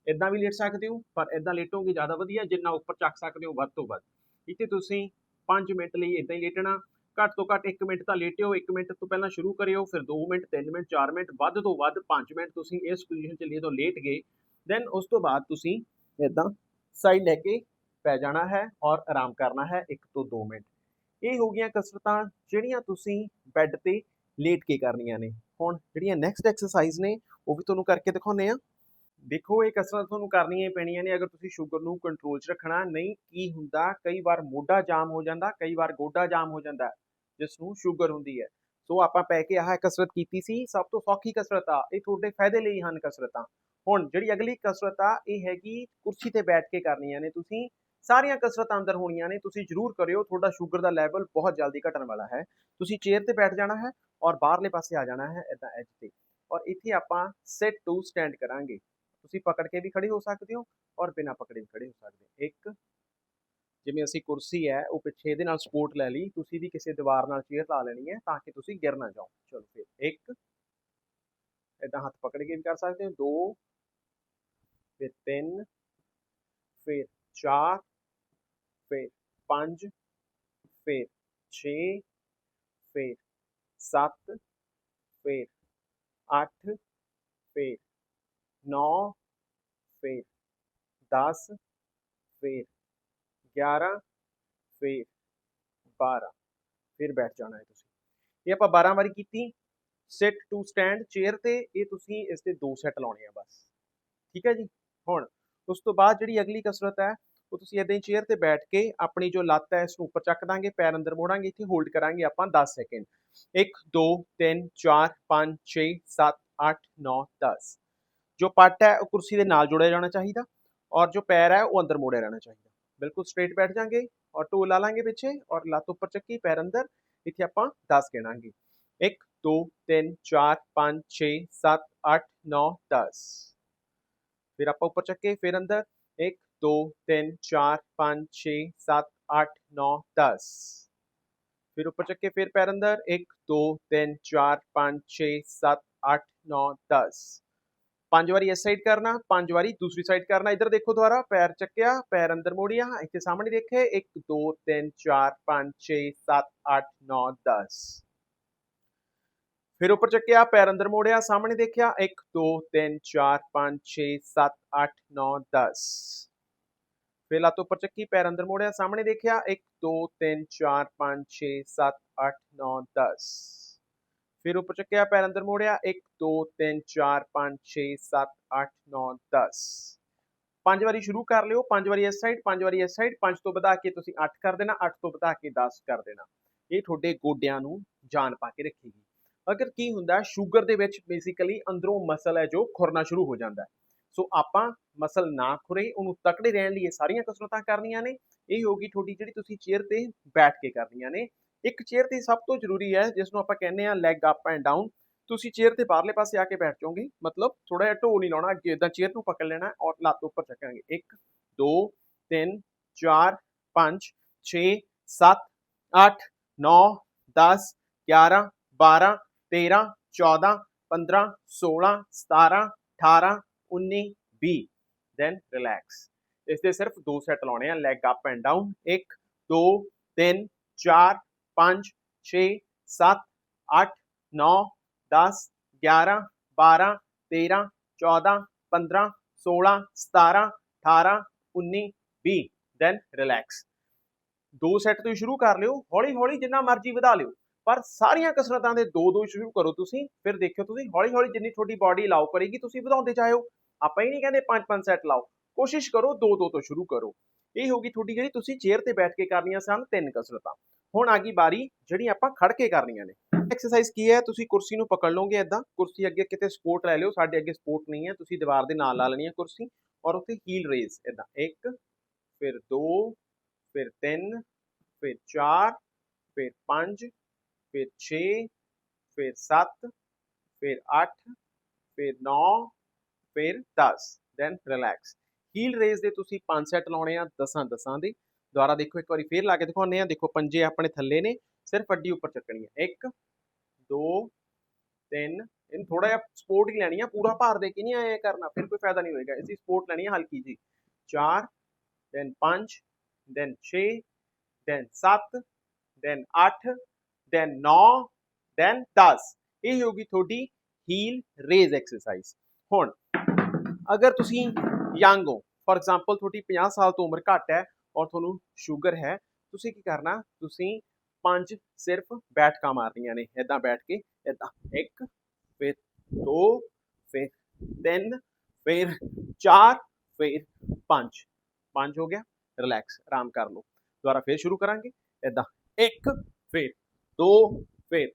ਇਦਾਂ ਵੀ ਲੇਟ ਸਕਦੇ ਹੋ, ਪਰ ਇਦਾਂ ਲੇਟੋਗੇ ਜ਼ਿਆਦਾ ਵਧੀਆ, ਜਿੰਨਾ ਉੱਪਰ ਚੱਕ ਸਕਦੇ ਹੋ ਵੱਧ ਤੋਂ ਵੱਧ। ਇੱਥੇ ਤੁਸੀਂ 5 ਮਿੰਟ ਲਈ ਇਦਾਂ ਹੀ ਲੇਟਣਾ, ਘੱਟ ਤੋਂ ਘੱਟ 1 ਮਿੰਟ ਤਾਂ ਲੇਟਿਓ 1 ਮਿੰਟ ਤੋਂ ਪਹਿਲਾਂ ਸ਼ੁਰੂ ਕਰਿਓ, ਫਿਰ 2 ਮਿੰਟ 3 ਮਿੰਟ 4 ਮਿੰਟ, ਵੱਧ ਤੋਂ ਵੱਧ 5 ਮਿੰਟ ਤੁਸੀਂ ਇਸ ਪੋਜੀਸ਼ਨ 'ਚ ਜਦੋਂ ਲੇਟ ਗਏ ਦੈਨ ਉਸ ਤੋਂ ਬਾਅਦ ਤੁਸੀਂ ਇਦਾਂ ਸਾਈਡ ਲੈ ਕੇ ਪੈ ਜਾਣਾ ਹੈ ਔਰ ਆਰਾਮ ਕਰਨਾ ਹੈ 1 ਤੋਂ 2 ਮਿੰਟ। ਇਹ ਹੋ ਗਈਆਂ ਕਸਰਤਾਂ ਜਿਹੜੀਆਂ ਤੁਸੀਂ ਬੈੱਡ ਤੇ ਲੇਟ ਕੇ ਕਰਨੀਆਂ ਨੇ। ਹੁਣ ਜਿਹੜੀਆਂ ਨੈਕਸਟ ਐਕਸਰਸਾਈਜ਼ ਨੇ, ਉਹ ਵੀ ਤੁਹਾਨੂੰ ਕਰਕੇ ਦਿਖਾਉਨੇ ਆ ਦੇਖੋ, ਇਹ ਕਸਰਤ ਤੁਹਾਨੂੰ ਕਰਨੀਆਂ ਪੈਣੀਆਂ ਨੇ, ਅਗਰ ਤੁਸੀਂ ਸ਼ੂਗਰ ਨੂੰ ਕੰਟਰੋਲ 'ਚ ਰੱਖਣਾ ਨਹੀਂ, ਕੀ ਹੁੰਦਾ? ਕਈ ਵਾਰ ਮੋਢਾ ਜਾਮ ਹੋ ਜਾਂਦਾ, ਕਈ ਵਾਰ ਗੋਡਾ ਜਾਮ ਹੋ ਜਾਂਦਾ, ਜਿਸ ਨੂੰ ਸ਼ੂਗਰ ਹੁੰਦੀ ਹੈ। ਸੋ ਆਪਾਂ ਪੈ ਕੇ ਆਹ ਕਸਰਤ ਕੀਤੀ ਸੀ, ਸਭ ਤੋਂ ਸੌਖੀ ਕਸਰਤ ਆ, ਇਹ ਤੁਹਾਡੇ ਫਾਇਦੇ ਲਈ ਹਨ ਕਸਰਤਾਂ। ਹੁਣ ਜਿਹੜੀ ਅਗਲੀ ਕਸਰਤ ਆ, ਇਹ ਹੈਗੀ ਕੁਰਸੀ ਤੇ ਬੈਠ ਕੇ ਕਰਨੀਆਂ ਨੇ ਤੁਸੀਂ। ਸਾਰੀਆਂ ਕਸਰਤਾਂ ਅੰਦਰ ਹੋਣੀਆਂ ਨੇ, ਤੁਸੀਂ ਜ਼ਰੂਰ ਕਰਿਓ, ਤੁਹਾਡਾ ਸ਼ੂਗਰ ਦਾ ਲੈਵਲ ਬਹੁਤ ਜਲਦੀ ਘਟਣ ਵਾਲਾ ਹੈ। ਤੁਸੀਂ ਚੇਅਰ ਤੇ ਬੈਠ ਜਾਣਾ ਹੈ ਔਰ ਬਾਹਰਲੇ ਪਾਸੇ ਆ ਜਾਣਾ ਹੈ ਇਦਾਂ ਐਜ ਤੇ ਔਰ ਇੱਥੇ ਆਪਾਂ ਸਿਟ ਟੂ ਸਟੈਂਡ ਕਰਾਂਗੇ। ਤੁਸੀਂ ਪਕੜ ਕੇ ਵੀ ਖੜੇ ਹੋ ਸਕਦੇ ਹੋ ਔਰ ਬਿਨਾਂ ਪਕੜੇ ਵੀ ਖੜੇ ਹੋ ਸਕਦੇ ਹੋ। ਇੱਕ, ਜਿਵੇਂ ਅਸੀਂ ਕੁਰਸੀ ਹੈ, ਉਹ ਪਿੱਛੇ ਇਹਦੇ ਨਾਲ ਸਪੋਰਟ ਲੈ ਲਈ, ਤੁਸੀਂ ਵੀ ਕਿਸੇ ਦੀਵਾਰ ਨਾਲ ਚੇਅਰ ਲਾ ਲੈਣੀ ਹੈ ਤਾਂ ਕਿ ਤੁਸੀਂ ਗਿਰ ਨਾ ਜਾਓ। ਚਲੋ ਫਿਰ, ਇੱਕ ਇਦਾਂ ਹੱਥ ਪਕੜ ਕੇ ਵੀ ਕਰ ਸਕਦੇ ਹੋ। ਦੋ, ਫਿਰ ਤਿੰਨ, ਫਿਰ ਚਾਰ ਫਿਰ ਪੰਜ ਫਿਰ 6 ਫਿਰ 7 ਫਿਰ 8 ਫਿਰ 9 ਫਿਰ 10 ਫਿਰ 11 ਫਿਰ 12 ਫਿਰ ਬੈਠ ਜਾਣਾ ਹੈ ਤੁਸੀਂ ਇਹ ਆਪਾਂ 12 ਵਾਰੀ ਕੀਤੀ ਸਿਟ ਟੂ ਸਟੈਂਡ ਚੇਅਰ ਤੇ ਇਹ ਤੁਸੀਂ ਇਸ ਦੇ ਦੋ ਸੈੱਟ ਲਾਉਣੇ ਆ ਬਸ ਠੀਕ ਹੈ ਜੀ ਹੁਣ ਉਸ ਤੋਂ ਬਾਅਦ ਜਿਹੜੀ ਅਗਲੀ ਕਸਰਤ ਹੈ ਉਹ ਤੁਸੀਂ ਇਦਾਂ ਹੀ ਚੇਅਰ ਤੇ ਬੈਠ ਕੇ ਆਪਣੀ ਜੋ ਲੱਤ ਹੈ ਇਸ ਨੂੰ ਉੱਪਰ ਚੱਕ ਦਾਂਗੇ, ਪੈਰ ਅੰਦਰ ਮੋੜਾਂਗੇ, ਇੱਥੇ ਹੋਲਡ ਕਰਾਂਗੇ ਆਪਾਂ 10 ਸੈਕਿੰਡ 1 2 3 4 5 6 7 8 9 10 ਜੋ ਪੱਟ ਹੈ ਉਹ ਕੁਰਸੀ ਦੇ ਨਾਲ ਜੁੜਿਆ ਜਾਣਾ ਚਾਹੀਦਾ ਔਰ ਜੋ ਪੈਰ ਹੈ ਉਹ ਅੰਦਰ ਮੋੜਿਆ ਰਹਿਣਾ ਚਾਹੀਦਾ। ਬਿਲਕੁਲ ਸਟ੍ਰੇਟ ਬੈਠ ਜਾਾਂਗੇ ਔਰ ਟੋ ਲਾ ਲਾਂਗੇ ਪਿੱਛੇ ਔਰ ਲੱਤ ਉੱਪਰ ਚੱਕੀ, ਪੈਰ ਅੰਦਰ, ਇੱਥੇ ਆਪਾਂ 10 ਗਿਣਾਂਗੇ। 1 2 3 4 5 6 7 8 9 10 ਫਿਰ ਆਪਾਂ ਉੱਪਰ ਚੱਕੇ, ਫਿਰ ਅੰਦਰ। 1 2 3 4 5 6 7 8 9 10 ਫਿਰ ਉੱਪਰ ਚੱਕੇ ਫਿਰ ਪੈਰ ਅੰਦਰ 1 2 3 4 5 6 7 8 9 10 ਪੰਜ ਵਾਰੀ ਇਸ ਸਾਈਡ ਕਰਨਾ ਪੰਜ ਵਾਰੀ ਦੂਸਰੀ ਸਾਈਡ ਕਰਨਾ ਇੱਧਰ ਦੇਖੋ ਦੁਬਾਰਾ ਪੈਰ ਚੱਕਿਆ ਪੈਰ ਅੰਦਰ ਮੋੜਿਆ ਇੱਥੇ ਸਾਹਮਣੇ ਦੇਖੇ 1 2 3 4 5 6 7 8 9 10 ਫਿਰ ਉੱਪਰ ਚੱਕਿਆ ਪੈਰ ਅੰਦਰ ਮੋੜਿਆ ਸਾਹਮਣੇ ਦੇਖਿਆ 1 2 3 4 5 6 7 8 9 10 ਫਿਰ ਲੱਤ ਉੱਪਰ ਚੱਕੀ, ਪੈਰ ਅੰਦਰ ਮੋੜਿਆ, ਸਾਹਮਣੇ ਦੇਖਿਆ 1 2 3 4 5 6 7 8 9 10 ਫਿਰ ਉੱਪਰ ਚੱਕਿਆ, ਪੈਰ ਅੰਦਰ ਮੋੜਿਆ 1 2 3 4 5 6 7 8 9 10 ਪੰਜ ਵਾਰੀ ਸ਼ੁਰੂ ਕਰ ਲਿਓ, ਪੰਜ ਵਾਰੀ ਇਸ ਸਾਈਡ ਪੰਜ ਵਾਰੀ ਇਸ ਸਾਈਡ ਪੰਜ ਤੋਂ ਵਧਾ ਕੇ ਤੁਸੀਂ 8 ਕਰ ਦੇਣਾ 8 ਤੋਂ ਵਧਾ ਕੇ 10 ਕਰ ਦੇਣਾ। ਇਹ ਤੁਹਾਡੇ ਗੋਡਿਆਂ ਨੂੰ ਜਾਨ ਪਾ ਕੇ ਰੱਖੇਗੀ। ਅਗਰ ਕੀ ਹੁੰਦਾ, ਸ਼ੂਗਰ ਦੇ ਵਿੱਚ ਬੇਸਿਕਲੀ ਅੰਦਰੋਂ ਮਸਲ ਹੈ ਜੋ ਖੁਰਨਾ ਸ਼ੁਰੂ ਹੋ ਜਾਂਦਾ ਹੈ। ਸੋ ਆਪਾਂ ਮਸਲ ਨਾ ਖੁਰੇ, ਉਹਨੂੰ ਤਕੜੇ ਰਹਿਣ ਲਈ ਇਹ ਸਾਰੀਆਂ ਕਸਰਤਾਂ ਕਰਨੀਆਂ ਨੇ। ਇਹ ਹੋਗੀ ਤੁਹਾਡੀ ਜਿਹੜੀ ਤੁਸੀਂ ਚੇਅਰ ਤੇ ਬੈਠ ਕੇ ਕਰਨੀਆਂ ਨੇ। ਇੱਕ ਚੇਅਰ ਤੇ ਸਭ ਤੋਂ ਜ਼ਰੂਰੀ ਹੈ ਜਿਸ ਨੂੰ ਆਪਾਂ ਕਹਿੰਦੇ ਆ ਲੈਗ ਅਪ ਐਂਡ ਡਾਊਨ ਤੁਸੀਂ ਚੇਅਰ ਤੇ ਬਾਹਰਲੇ ਪਾਸੇ ਆ ਕੇ ਬੈਠ ਜਾਓਗੇ। ਮਤਲਬ ਥੋੜਾ ਜਿਹਾ ਢੋ ਨਹੀਂ ਲਾਉਣਾ, ਅੱਗੇ ਇਦਾਂ ਚੇਅਰ ਨੂੰ ਪਕੜ ਲੈਣਾ ਔਰ ਲੱਤ ਉੱਪਰ ਚੱਕਾਂਗੇ। 1 2 3 4 5 6 7 8 9 10 11 12 13 14 15 16 17 18 19 20 ਦੈਨ ਰਿਲੈਕਸ ਇਸ ਦੇ ਸਿਰਫ ਦੋ ਸੈੱਟ ਲਾਉਣੇ ਆ leg up and down 1 2 3 4 5 6 7 8 9 10 11 12 13 14 15 16 17 18 19 20 then relax ਦੋ ਸੈੱਟ ਤੋਂ ਸ਼ੁਰੂ ਕਰ ਲਿਓ ਹੌਲੀ ਹੌਲੀ ਜਿੰਨਾ ਮਰਜ਼ੀ ਵਧਾ ਲਿਓ, ਪਰ ਸਾਰੀਆਂ ਕਸਰਤਾਂ ਦੇ ਦੋ ਦੋ ਸ਼ੁਰੂ ਕਰੋ ਤੁਸੀਂ, ਫਿਰ ਦੇਖਿਓ ਤੁਸੀਂ ਹੌਲੀ ਹੌਲੀ ਜਿੰਨੀ ਤੁਹਾਡੀ ਬਾਡੀ ਅਲਾਉ ਕਰੇਗੀ, ਤੁਸੀਂ ਵਧਾਉਂਦੇ ਜਾਇਓ। ਆਪਾਂ ਹੀ ਨਹੀਂ ਕਹਿੰਦੇ ਪੰਜ ਪੰਜ ਸੈੱਟ ਲਾਓ। ਕੋਸ਼ਿਸ਼ ਕਰੋ, ਦੋ ਦੋ ਤੋਂ ਸ਼ੁਰੂ ਕਰੋ। ਇਹ ਹੋਗੀ ਤੁਹਾਡੀ ਜਿਹੜੀ ਤੁਸੀਂ ਚੇਅਰ ਤੇ ਬੈਠ ਕੇ ਕਰਨੀਆਂ ਸਨ ਤਿੰਨ ਕਸਰਤਾਂ। ਹੁਣ ਆ ਗਈ ਬਾਰੀ ਜਿਹੜੀ ਆਪਾਂ ਖੜ ਕੇ ਕਰਨੀਆਂ ਨੇ। ਐਕਸਰਸਾਈਜ਼ ਕੀ ਹੈ? ਤੁਸੀਂ ਕੁਰਸੀ ਨੂੰ ਪਕੜ ਲਓਗੇ ਇਦਾਂ ਕੁਰਸੀ ਅੱਗੇ ਕਿਤੇ ਸਪੋਰਟ ਲੈ ਲਿਓ। ਸਾਡੇ ਅੱਗੇ ਸਪੋਰਟ ਨਹੀਂ ਹੈ। ਤੁਸੀਂ ਦੀਵਾਰ ਦੇ ਨਾਲ ਲਾ ਲੈਣੀ ਹੈ ਕੁਰਸੀ ਔਰ ਉੱਥੇ ਹੀਲ ਰੇਜ਼ ਇਦਾਂ ਇੱਕ, ਫਿਰ ਦੋ, ਫਿਰ ਤਿੰਨ, ਫਿਰ ਚਾਰ, ਫਿਰ ਪੰਜ, ਫਿਰ 6 ਫਿਰ 7 ਫਿਰ 8 ਫਿਰ 9 ਫਿਰ 10 ਦੈਨ ਰਿਲੈਕਸ ਹੀਲ ਰੇਜ਼ ਦੇ ਤੁਸੀਂ 5 ਸੈਟ ਲਾਉਣੇ ਆ 10 10 ਦੇ। ਦੁਬਾਰਾ ਦੇਖੋ ਇੱਕ ਵਾਰੀ ਫੇਰ ਲਾ ਕੇ ਦਿਖਾਉਂਦੇ ਆ। ਦੇਖੋ ਪੰਜੇ ਆਪਣੇ ਥੱਲੇ ਨੇ, ਸਿਰਫ ਅੱਡੀ ਉੱਪਰ ਚੱਕਣੀ ਹੈ 1 2 3 ਇਹਨੂੰ ਥੋੜਾ ਜਿਹਾ ਸਪੋਰਟ ਹੀ ਲੈਣੀ ਆ। ਪੂਰਾ ਭਾਰ ਦੇ ਕੇ ਨਹੀਂ ਆਇਆ ਕਰਨਾ, ਫਿਰ ਕੋਈ ਫਾਇਦਾ ਨਹੀਂ ਹੋਏਗਾ। ਇਸੀ ਸਪੋਰਟ ਲੈਣੀ ਹੈ ਹਲਕੀ ਜੀ 4 then 5 then 6 then 7 then 8 then 9 then 10 ਇਹ ਹੋਗੀ ਤੁਹਾਡੀ ਹੀਲ ਰੇਜ਼ ਐਕਸਰਸਾਈਜ਼ ਹੁਣ ਅਗਰ ਤੁਸੀਂ ਯੰਗ ਹੋ ਫੋਰ ਐਗਜ਼ਾਮਪਲ ਤੁਹਾਡੀ 50 ਸਾਲ ਤੋਂ ਉਮਰ ਘੱਟ ਹੈ ਔਰ ਤੁਹਾਨੂੰ ਸ਼ੂਗਰ ਹੈ, ਤੁਸੀਂ ਕੀ ਕਰਨਾ, ਤੁਸੀਂ ਪੰਜ ਸਿਰਫ ਬੈਠਕਾਂ ਮਾਰਨੀਆਂ ਨੇ ਇਦਾਂ ਬੈਠ ਕੇ ਇਦਾਂ ਇੱਕ, ਫਿਰ ਦੋ, ਫਿਰ ਤਿੰਨ, ਫਿਰ ਚਾਰ, ਫਿਰ ਪੰਜ। ਪੰਜ ਹੋ ਗਿਆ ਰਿਲੈਕਸ ਆਰਾਮ ਕਰ ਲਓ। ਦੁਬਾਰਾ ਫਿਰ ਸ਼ੁਰੂ ਕਰਾਂਗੇ ਇਦਾਂ ਇੱਕ, ਫਿਰ ਦੋ, ਫਿਰ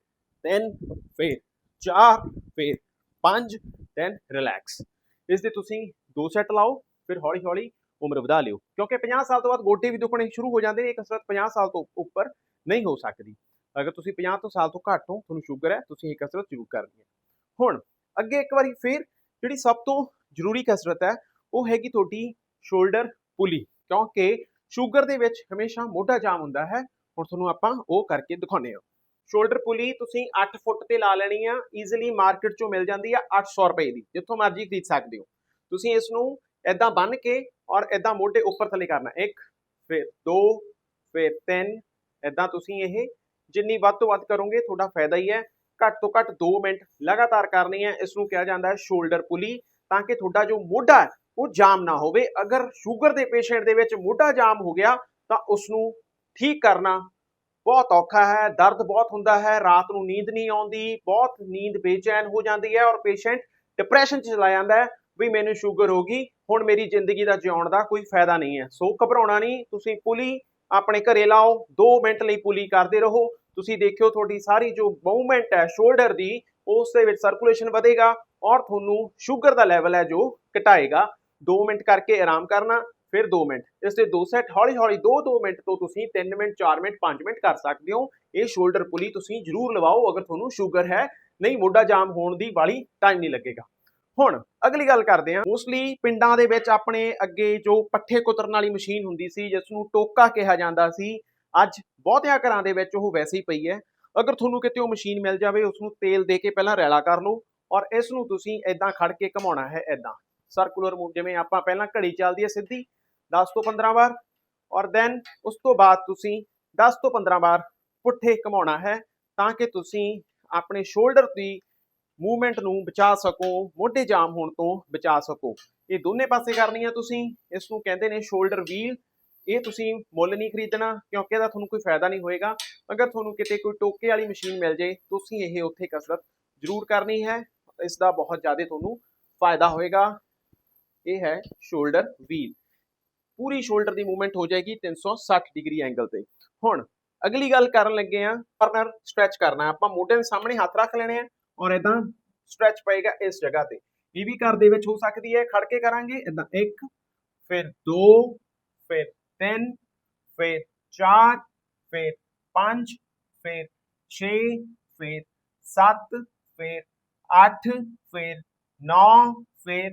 ਤਿੰਨ, ਫਿਰ ਚਾਰ, ਫਿਰ ਪੰਜ ਦੈਨ ਰਿਲੈਕਸ ਇਸ ਦੇ ਤੁਸੀਂ ਦੋ ਸੈੱਟ ਲਾਓ, ਫਿਰ ਹੌਲੀ ਹੌਲੀ ਉਮਰ ਵਧਾ ਲਿਓ। ਕਿਉਂਕਿ 50 ਸਾਲ ਤੋਂ ਬਾਅਦ ਗੋਡੇ ਵੀ ਦੁਖਣੇ ਸ਼ੁਰੂ ਹੋ ਜਾਂਦੇ ਨੇ ਇਹ ਕਸਰਤ 50 ਸਾਲ ਤੋਂ ਉੱਪਰ ਨਹੀਂ ਹੋ ਸਕਦੀ। ਅਗਰ ਤੁਸੀਂ 50 ਤੋਂ ਸਾਲ ਤੋਂ ਘੱਟ ਹੋ, ਤੁਹਾਨੂੰ ਸ਼ੂਗਰ ਹੈ, ਤੁਸੀਂ ਇਹ ਕਸਰਤ ਜ਼ਰੂਰ ਕਰਨੀ ਹੈ। ਹੁਣ, ਅੱਗੇ ਇੱਕ ਵਾਰੀ ਫਿਰ ਜਿਹੜੀ ਸਭ ਤੋਂ ਜ਼ਰੂਰੀ ਕਸਰਤ ਹੈ, ਉਹ ਹੈਗੀ ਤੁਹਾਡੀ ਸ਼ੋਲਡਰ ਪੁਲੀ ਕਿਉਂਕਿ ਸ਼ੂਗਰ ਦੇ ਵਿੱਚ ਹਮੇਸ਼ਾ ਮੋਢਾ ਜਾਮ ਹੁੰਦਾ ਹੈ। ਹੁਣ ਤੁਹਾਨੂੰ ਆਪਾਂ ਉਹ ਕਰਕੇ ਦਿਖਾਉਂਦੇ ਹਾਂ। ਸ਼ੋਲਡਰ ਪੁਲੀ ਤੁਸੀਂ 8 ਫੁੱਟ ਤੇ ਲਾ ਲੈਣੀ ਆ ਈਜ਼ੀਲੀ ਮਾਰਕੀਟ ਚੋਂ ਮਿਲ ਜਾਂਦੀ ਆ 800 ਰੁਪਏ ਦੀ, ਜਿੱਥੋਂ ਮਰਜ਼ੀ ਖਰੀਦ ਸਕਦੇ ਹੋ। ਤੁਸੀਂ ਇਸ ਨੂੰ ਇਦਾਂ ਬੰਨ ਕੇ ਔਰ ਇਦਾਂ ਮੋਢੇ ਉੱਪਰ ਥੱਲੇ ਕਰਨਾ, ਇੱਕ, ਫਿਰ ਦੋ, ਫਿਰ ਤਿੰਨ ਇਦਾਂ ਤੁਸੀਂ ਇਹ ਜਿੰਨੀ ਵੱਧ ਤੋਂ ਵੱਧ ਕਰੋਗੇ ਤੁਹਾਡਾ ਫਾਇਦਾ ਹੀ ਹੈ। ਘੱਟ ਤੋਂ ਘੱਟ 2 ਮਿੰਟ ਲਗਾਤਾਰ ਕਰਨੀ ਹੈ ਇਸ ਨੂੰ ਕਿਹਾ ਜਾਂਦਾ ਹੈ ਸ਼ੋਲਡਰ ਪੁਲੀ ਤਾਂ ਕਿ ਤੁਹਾਡਾ ਜੋ ਮੋਢਾ ਹੈ, ਉਹ ਜਾਮ ਨਾ ਹੋਵੇ। ਅਗਰ ਸ਼ੂਗਰ ਦੇ ਪੇਸ਼ੈਂਟ ਦੇ ਵਿੱਚ ਮੋਢਾ ਜਾਮ ਹੋ ਗਿਆ, ਤਾਂ ਉਸ ਨੂੰ ਠੀਕ ਕਰਨਾ ਬਹੁਤ ਔਖਾ ਹੈ, ਦਰਦ ਬਹੁਤ ਹੁੰਦਾ ਹੈ, ਰਾਤ ਨੂੰ ਨੀਂਦ ਨਹੀਂ ਆਉਂਦੀ, ਬਹੁਤ ਨੀਂਦ ਬੇਚੈਨ ਹੋ ਜਾਂਦੀ ਹੈ ਔਰ ਪੇਸ਼ੈਂਟ ਡਿਪਰੈਸ਼ਨ 'ਚ ਚਲਾ ਜਾਂਦਾ ਹੈ ਵੀ ਮੈਨੂੰ ਸ਼ੂਗਰ ਹੋ ਗਈ, ਹੁਣ ਮੇਰੀ ਜ਼ਿੰਦਗੀ ਦਾ ਜਿਉਣ ਦਾ ਕੋਈ ਫਾਇਦਾ ਨਹੀਂ ਹੈ। ਸੋ ਘਬਰਾਉਣਾ ਨਹੀਂ, ਤੁਸੀਂ ਪੁਲੀ ਆਪਣੇ ਘਰੇ ਲਾਓ 2 ਮਿੰਟ ਲਈ ਪੁਲੀ ਕਰਦੇ ਰਹੋ, ਤੁਸੀਂ ਦੇਖਿਓ ਤੁਹਾਡੀ ਸਾਰੀ ਜੋ ਮੂਵਮੈਂਟ ਹੈ ਸ਼ੋਲਡਰ ਦੀ, ਉਸ ਦੇ ਵਿੱਚ ਸਰਕੂਲੇਸ਼ਨ ਵਧੇਗਾ ਔਰ ਤੁਹਾਨੂੰ ਸ਼ੂਗਰ ਦਾ ਲੈਵਲ ਹੈ ਜੋ ਘਟਾਏਗਾ। 2 ਮਿੰਟ ਕਰਕੇ ਆਰਾਮ ਕਰਨਾ ਫਿਰ 2 ਮਿੰਟ। ਇਸ ਦੇ ਦੋ ਸੈੱਟ ਹੌਲੀ ਹੌਲੀ 2-2 ਮਿੰਟ ਤੋਂ ਤੁਸੀਂ 3 ਮਿੰਟ 4 ਮਿੰਟ 5 ਮਿੰਟ ਕਰ ਸਕਦੇ ਹੋ। ਇਹ ਸ਼ੋਲਡਰ ਪੁਲੀ ਤੁਸੀਂ ਜ਼ਰੂਰ ਲਵਾਓ ਅਗਰ ਤੁਹਾਨੂੰ ਸ਼ੂਗਰ ਹੈ। ਨਹੀਂ, ਮੋਢਾ ਜਾਮ ਹੋਣ ਦੀ ਵਾਲੀ ਟਾਈਮ ਨਹੀਂ ਲੱਗੇਗਾ। ਹੁਣ ਅਗਲੀ ਗੱਲ ਕਰਦੇ ਹਾਂ। ਮੋਸਟਲੀ ਪਿੰਡਾਂ ਦੇ ਵਿੱਚ ਆਪਣੇ ਅੱਗੇ ਜੋ ਪੱਠੇ ਕੁਤਰਨ ਵਾਲੀ ਮਸ਼ੀਨ ਹੁੰਦੀ ਸੀ ਜਿਸ ਨੂੰ ਟੋਕਾ ਕਿਹਾ ਜਾਂਦਾ ਸੀ, ਅੱਜ ਬਹੁਤਿਆਂ ਘਰਾਂ ਦੇ ਵਿੱਚ ਉਹ ਵੈਸੇ ਹੀ ਪਈ ਹੈ। ਅਗਰ ਤੁਹਾਨੂੰ ਕਿਤੇ ਉਹ ਮਸ਼ੀਨ ਮਿਲ ਜਾਵੇ ਉਸ ਨੂੰ ਤੇਲ ਦੇ ਕੇ ਪਹਿਲਾਂ ਰੈਲਾ ਕਰ ਲਓ ਔਰ ਇਸ ਨੂੰ ਤੁਸੀਂ ਇਦਾਂ ਖੜ ਕੇ ਘਮਾਉਣਾ ਹੈ ਇਦਾਂ ਸਰਕੂਲਰ ਮੂਵ, ਜਿਵੇਂ ਆਪਾਂ ਪਹਿਲਾਂ ਘੜੀ ਚੱਲਦੀ ਹੈ ਸਿੱਧੀ 10 ਤੋਂ 15 ਵਾਰ ਔਰ ਦੈਨ ਉਸ ਤੋਂ ਬਾਅਦ ਤੁਸੀਂ 10 ਤੋਂ 15 ਵਾਰ ਪੁੱਠੇ ਘਮਾਉਣਾ ਹੈ ਤਾਂ ਕਿ ਤੁਸੀਂ ਆਪਣੇ ਸ਼ੋਲਡਰ ਦੀ ਮੂਵਮੈਂਟ ਨੂੰ ਬਚਾ ਸਕੋ ਮੋਢੇ ਜਾਮ ਹੋਣ ਤੋਂ ਬਚਾ ਸਕੋ ਇਹ ਦੋਨੇ ਪਾਸੇ ਕਰਨੀ ਆ ਤੁਸੀਂ ਇਸ ਨੂੰ ਕਹਿੰਦੇ ਨੇ ਸ਼ੋਲਡਰ ਵੀਲ ਇਹ ਤੁਸੀਂ ਮੁੱਲ ਨਹੀਂ ਖਰੀਦਣਾ ਕਿਉਂਕਿ ਇਹਦਾ ਤੁਹਾਨੂੰ ਕੋਈ ਫਾਇਦਾ ਨਹੀਂ ਹੋਏਗਾ ਅਗਰ ਤੁਹਾਨੂੰ ਕਿਤੇ ਕੋਈ ਟੋਕੇ ਵਾਲੀ ਮਸ਼ੀਨ ਮਿਲ ਜੇ ਤੁਸੀਂ ਇਹ ਉੱਥੇ ਕਸਰਤ ਜ਼ਰੂਰ ਕਰਨੀ ਹੈ ਇਸ ਦਾ ਬਹੁਤ ਜ਼ਿਆਦਾ ਤੁਹਾਨੂੰ ਫਾਇਦਾ ਹੋਏਗਾ ਇਹ ਹੈ ਸ਼ੋਲਡਰ ਵੀਲ ਪੂਰੀ ਸ਼ੋਲਡਰ ਦੀ ਮੂਵਮੈਂਟ ਹੋ ਜਾਏਗੀ 360 ਡਿਗਰੀ ਐਂਗਲ ਤੇ। ਹੁਣ ਅਗਲੀ ਗੱਲ ਕਰਨ ਲੱਗੇ ਆ ਕਾਰਨਰ ਸਟ੍ਰੈਚ ਕਰਨਾ। ਆਪਾਂ ਮੋਢੇ ਦੇ ਸਾਹਮਣੇ ਹੱਥ ਰੱਖ ਲੈਣੇ ਆ ਔਰ ਇਦਾਂ ਸਟ੍ਰੈਚ ਪਏਗਾ ਇਸ ਜਗ੍ਹਾ ਤੇ। ਇਹ ਵੀ ਘਰ ਦੇ ਵਿੱਚ ਹੋ ਸਕਦੀ ਹੈ ਖੜ ਕੇ ਕਰਾਂਗੇ। ਇਦਾਂ ਇੱਕ, ਫਿਰ 2 ਫਿਰ 3 ਫਿਰ 4 ਫਿਰ 5 ਫਿਰ 6 ਫਿਰ 7 ਫਿਰ 8 ਫਿਰ 9 ਫਿਰ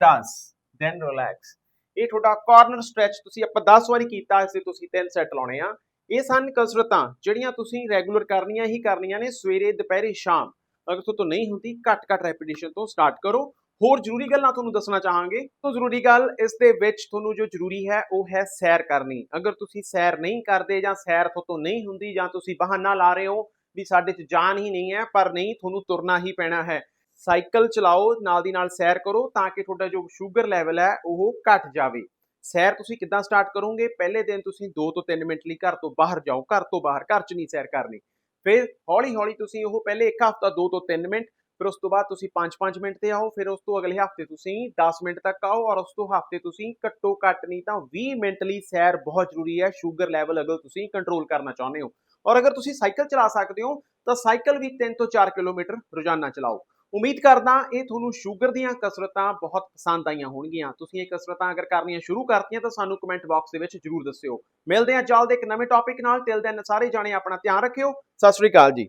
10 ਦੈਨ ਰਿਲੈਕਸ ਇਹ ਤੁਹਾਡਾ ਕਾਰਨਰ ਸਟ੍ਰੈਚ ਤੁਸੀਂ ਆਪਾਂ 10 ਵਾਰੀ ਕੀਤਾ, ਇਸ ਦੇ ਤੁਸੀਂ ਤਿੰਨ ਸੈੱਟ ਲਾਉਣੇ ਆ। ਇਹ ਸਨ ਕਸਰਤਾਂ, ਜਿਹੜੀਆਂ ਤੁਸੀਂ ਰੈਗੂਲਰ ਕਰਨੀਆਂ ਹੀ ਕਰਨੀਆਂ ਨੇ ਸਵੇਰੇ, ਦੁਪਹਿਰੇ, ਸ਼ਾਮ। ਅਗਰ ਤੁਹਾਡੇ ਤੋਂ ਨਹੀਂ ਹੁੰਦੀ ਘੱਟ ਘੱਟ ਰੈਪੀਟੀਸ਼ਨ ਤੋਂ ਸਟਾਰਟ ਕਰੋ। ਹੋਰ ਜ਼ਰੂਰੀ ਗੱਲਾਂ ਤੁਹਾਨੂੰ ਦੱਸਣਾ ਚਾਹਾਂਗੇ, ਤੋਂ ਜ਼ਰੂਰੀ ਗੱਲ ਇਸ ਦੇ ਵਿੱਚ ਤੁਹਾਨੂੰ ਜੋ ਜ਼ਰੂਰੀ ਹੈ, ਉਹ ਹੈ ਸੈਰ ਕਰਨੀ। ਅਗਰ ਤੁਸੀਂ ਸੈਰ ਨਹੀਂ ਕਰਦੇ ਜਾਂ ਸੈਰ ਤੁਹਾਡੇ ਤੋਂ ਨਹੀਂ ਹੁੰਦੀ ਜਾਂ ਤੁਸੀਂ ਬਹਾਨਾ ਲਾ ਰਹੇ ਹੋ ਵੀ ਸਾਡੇ 'ਚ ਜਾਨ ਹੀ ਨਹੀਂ ਹੈ, ਪਰ ਨਹੀਂ, ਤੁਹਾਨੂੰ ਤੁਰਨਾ ਹੀ ਪੈਣਾ ਹੈ। ਸਾਈਕਲ ਚਲਾਓ, ਨਾਲ ਦੀ ਨਾਲ ਸੈਰ ਕਰੋ ਤਾਂ ਕਿ ਤੁਹਾਡਾ ਜੋ ਸ਼ੂਗਰ ਲੈਵਲ ਹੈ ਉਹ ਘਟ ਜਾਵੇ। ਸੈਰ ਤੁਸੀਂ ਕਿੱਦਾਂ ਸਟਾਰਟ ਕਰੋਗੇ? ਪਹਿਲੇ ਦਿਨ ਤੁਸੀਂ 2 ਤੋਂ 3 ਮਿੰਟ ਲਈ ਘਰ ਤੋਂ ਬਾਹਰ ਜਾਓ, ਘਰ ਤੋਂ ਬਾਹਰ, ਘਰ 'ਚ ਨਹੀਂ ਸੈਰ ਕਰਨੀ। ਫਿਰ ਹੌਲੀ ਹੌਲੀ ਤੁਸੀਂ ਉਹ ਪਹਿਲੇ ਇੱਕ ਹਫਤਾ 2 ਤੋਂ 3 ਮਿੰਟ, ਫਿਰ ਉਸ ਤੋਂ ਬਾਅਦ ਤੁਸੀਂ 5-5 ਮਿੰਟ ਤੇ ਆਓ, ਫਿਰ ਉਸ ਤੋਂ ਅਗਲੇ ਹਫ਼ਤੇ ਤੁਸੀਂ 10 ਮਿੰਟ ਤੱਕ ਆਓ ਔਰ ਉਸ ਤੋਂ ਹਫ਼ਤੇ ਤੁਸੀਂ ਘੱਟੋ ਘੱਟ ਨਹੀਂ ਤਾਂ 20 ਮਿੰਟ ਲਈ ਸੈਰ ਬਹੁਤ ਜ਼ਰੂਰੀ ਹੈ ਸ਼ੂਗਰ ਲੈਵਲ ਅਗਰ ਤੁਸੀਂ ਕੰਟਰੋਲ ਕਰਨਾ ਚਾਹੁੰਦੇ ਹੋ। ਔਰ ਅਗਰ ਤੁਸੀਂ ਸਾਈਕਲ ਚਲਾ ਸਕਦੇ ਹੋ, ਤਾਂ ਸਾਈਕਲ ਵੀ 3 ਤੋਂ 4 ਕਿਲੋਮੀਟਰ ਰੋਜ਼ਾਨਾ ਚਲਾਓ। ਉਮੀਦ ਕਰਦਾ ਇਹ ਤੁਹਾਨੂੰ ਸ਼ੂਗਰ ਦੀਆਂ ਕਸਰਤਾਂ ਬਹੁਤ ਪਸੰਦ ਆਈਆਂ ਹੋਣਗੀਆਂ। ਤੁਸੀਂ ਇਹ ਕਸਰਤਾਂ ਅਗਰ ਕਰਨੀਆਂ ਸ਼ੁਰੂ ਕਰਤੀਆਂ ਤਾਂ ਸਾਨੂੰ ਕਮੈਂਟ ਬਾਕਸ ਦੇ ਵਿੱਚ ਜਰੂਰ ਦੱਸਿਓ। ਮਿਲਦੇ ਹਾਂ ਜਲਦ ਇੱਕ ਨਵੇਂ ਟੌਪਿਕ ਨਾਲ। ਤਿਲ ਦਿਨ ਸਾਰੇ ਜਾਣੇ ਆਪਣਾ ਧਿਆਨ ਰੱਖਿਓ। ਸਤਿ ਸ਼੍ਰੀ ਅਕਾਲ ਜੀ।